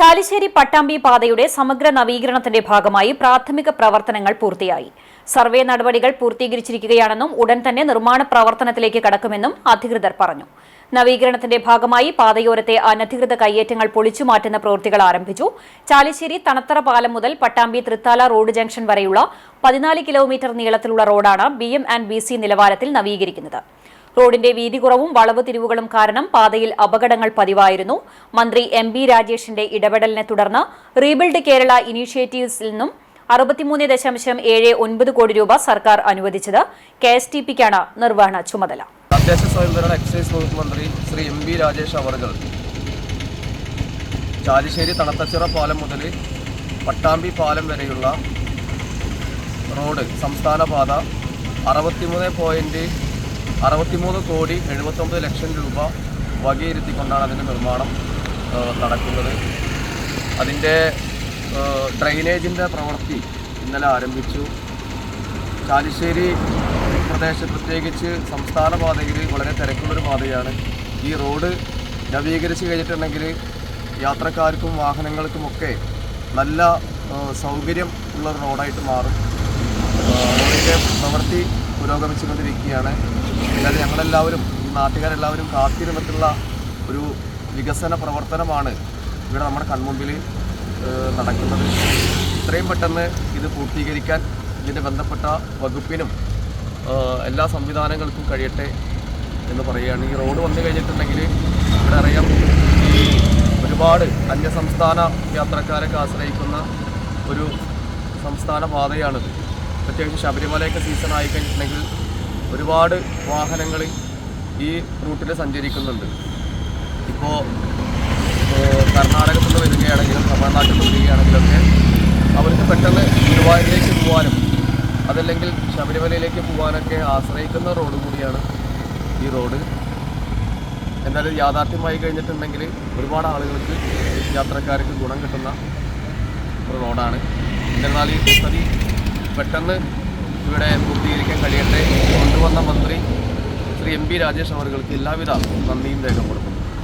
ചാലിശ്ശേരി പട്ടാമ്പി പാതയുടെ സമഗ്ര നവീകരണത്തിന്റെ ഭാഗമായി പ്രാഥമിക പ്രവർത്തനങ്ങൾ പൂർത്തിയായി. സർവേ നടപടികൾ പൂർത്തീകരിച്ചിരിക്കുകയാണെന്നും ഉടൻ തന്നെ നിർമ്മാണ പ്രവർത്തനത്തിലേക്ക് കടക്കുമെന്നും അധികൃതർ പറഞ്ഞു. നവീകരണത്തിന്റെ ഭാഗമായി പാതയോരത്തെ അനധികൃത കയ്യേറ്റങ്ങൾ പൊളിച്ചു മാറ്റുന്ന പ്രവൃത്തികൾ ആരംഭിച്ചു. ചാലിശ്ശേരി തണത്തറ പാലം മുതൽ പട്ടാമ്പി തൃത്താല റോഡ് ജംഗ്ഷൻ വരെയുള്ള പതിനാല് കിലോമീറ്റർ നീളത്തിലുള്ള റോഡാണ് B M and B C നിലവാരത്തിൽ നവീകരിക്കുന്നത്. റോഡിന്റെ വീതി കുറവും വളവ് തിരിവുകളും കാരണം പാതയിൽ അപകടങ്ങൾ പതിവായിരുന്നു. മന്ത്രി എം ബി രാജേഷിന്റെ ഇടപെടലിനെ തുടർന്ന് റീബിൽഡ് കേരള ഇനീഷ്യേറ്റീവ്സിൽ നിന്നും അറുപത്തിമൂന്ന് ദശാംശം ഏഴ് ഒൻപത് കോടി രൂപ സർക്കാർ അനുവദിച്ചത്. കെ എസ് ടി പിക്കാണ് നിർവഹണ ചുമതല. തദ്ദേശ സ്വയംഭരണ എക്സൈസ് വകുപ്പ് മന്ത്രി ശ്രീ എം ബി രാജേഷ് അവർകൾ ചാലിശ്ശേരി തണത്തച്ചിറ പാലം മുതൽ പട്ടാമ്പി പാലം വരെയുള്ള റോഡ് സംസ്ഥാന പാത അറുപത്തിമൂന്ന് പോയിന്റ് അറുപത്തിമൂന്ന് കോടി എഴുപത്തൊമ്പത് ലക്ഷം രൂപ വകയിരുത്തിക്കൊണ്ടാണ് അതിന്റെ നിർമ്മാണം നടക്കുന്നത്. അതിന്റെ ഡ്രൈനേജിന്റെ പ്രവൃത്തി ഇന്നലെ ആരംഭിച്ചു. ചാലിശ്ശേരി പ്രദേശത്ത് പ്രത്യേകിച്ച് സംസ്ഥാന പാതയിൽ വളരെ തിരക്കുള്ളൊരു പാതയാണ്. ഈ റോഡ് നവീകരിച്ച് കഴിഞ്ഞിട്ടുണ്ടെങ്കിൽ യാത്രക്കാർക്കും വാഹനങ്ങൾക്കുമൊക്കെ നല്ല സൗകര്യം ഉള്ള റോഡായിട്ട് മാറും. റോഡിന്റെ പ്രവൃത്തി പുരോഗമിച്ചുകൊണ്ടിരിക്കുകയാണ്. എന്നാൽ ഞങ്ങളെല്ലാവരും ഈ നാട്ടുകാരെല്ലാവരും കാത്തിരുന്നിട്ടുള്ള ഒരു വികസന പ്രവർത്തനമാണ് ഇവിടെ നമ്മുടെ കൺമുമ്പിൽ നടക്കുന്നത്. ഇത്രയും പെട്ടെന്ന് ഇത് പൂർത്തീകരിക്കാൻ ഇതിന്റെ ബന്ധപ്പെട്ട വകുപ്പിനും എല്ലാ സംവിധാനങ്ങൾക്കും കഴിയട്ടെ എന്ന് പറയുകയാണ്. ഈ റോഡ് വന്നു കഴിഞ്ഞിട്ടുണ്ടെങ്കിൽ ഇവിടെ അറിയാം ഈ ഒരുപാട് അന്യസംസ്ഥാന യാത്രക്കാരൊക്കെ ആശ്രയിക്കുന്ന ഒരു സംസ്ഥാന പാതയാണിത്. പ്രത്യേകിച്ച് ശബരിമലയൊക്കെ സീസൺ ആയി കഴിഞ്ഞിട്ടുണ്ടെങ്കിൽ ഒരുപാട് വാഹനങ്ങൾ ഈ റൂട്ടിൽ സഞ്ചരിക്കുന്നുണ്ട്. ഇപ്പോൾ കർണാടകത്തിൽ നിന്ന് വരികയാണെങ്കിലും തമിഴ്നാട്ടിൽ നിന്ന് വരികയാണെങ്കിലൊക്കെ അവർക്ക് പെട്ടെന്ന് ഗുരുവായൂരിലേക്ക് പോകാനും അതല്ലെങ്കിൽ ശബരിമലയിലേക്ക് പോകാനൊക്കെ ആശ്രയിക്കുന്ന റോഡ് കൂടിയാണ് ഈ റോഡ്. എന്നാലും യാഥാർത്ഥ്യമായി കഴിഞ്ഞിട്ടുണ്ടെങ്കിൽ ഒരുപാട് ആളുകൾക്ക് യാത്രക്കാർക്ക് ഗുണം കിട്ടുന്ന ഒരു റോഡാണ്. എന്നാൽ ഈ പദ്ധതി പെട്ടെന്ന് ഇവിടെ പൂർത്തീകരിക്കാൻ കഴിയട്ടെ. കൊണ്ടുവന്ന മന്ത്രി ശ്രീ എം പി രാജേഷ് അവർക്ക് എല്ലാവിധ നന്ദിയും രേഖപ്പെടുത്തുന്നു